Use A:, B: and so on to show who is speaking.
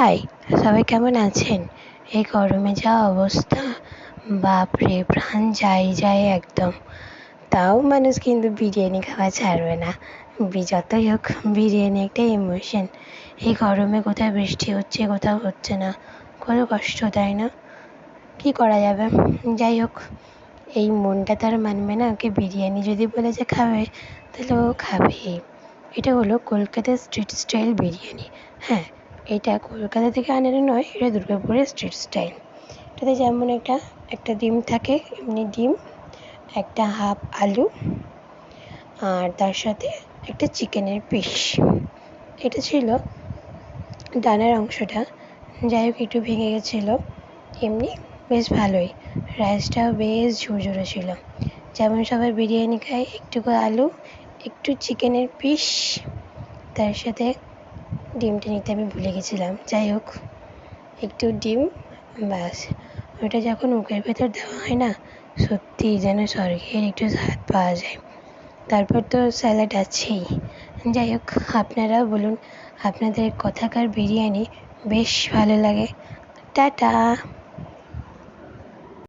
A: High সবাই কেমন আছেন? এই গরমে যা অবস্থা, বাপরে, প্রাণ যায় যায় একদম। তাও মানুষ কিন্তু বিরিয়ানি খাওয়া ছাড়বে না। যতই হোক, বিরিয়ানি একটা ইমোশন এই গরমে কোথায় বৃষ্টি হচ্ছে, কোথাও হচ্ছে না। কত কষ্ট, তাই না? কী করা যাবে? যাই হোক, এই মনটা তো আর মানবে না। ওকে বিরিয়ানি যদি বলে যে খাবে, তাহলে ও খাবেই। এটা হলো কলকাতার স্ট্রিট স্টাইল বিরিয়ানি। হ্যাঁ এটা কলকাতা থেকে আনানো নয়, এটা দুর্গাপুরের স্ট্রিট স্টাইল এটাতে যেমন একটা একটা ডিম থাকে, এমনি ডিম, একটা হাফ আলু, আর তার সাথে একটা চিকেনের পিস। এটা ছিল ডানার অংশটা। যাই হোক, একটু ভেঙে গেছিল। এমনি বেশ ভালোই। রাইসটাও বেশ ঝুরঝুরে ছিল। যেমন সবাই বিরিয়ানি খায় একটু আলু, একটু চিকেনের পিস, তার সাথে ডিমটা নিতে আমি ভুলে গেছিলাম। যাই হোক, একটু ডিম, ব্যাস। ওটা যখন মুখের ভেতর দেওয়া হয় না, সত্যি যেন স্বর্গের একটু স্বাদ পাওয়া যায়। তারপর তো স্যালাড আছেই। যাই হোক আপনারা বলুন, আপনাদের কথাকার বিরিয়ানি বেশ ভালো লাগে। টাটা!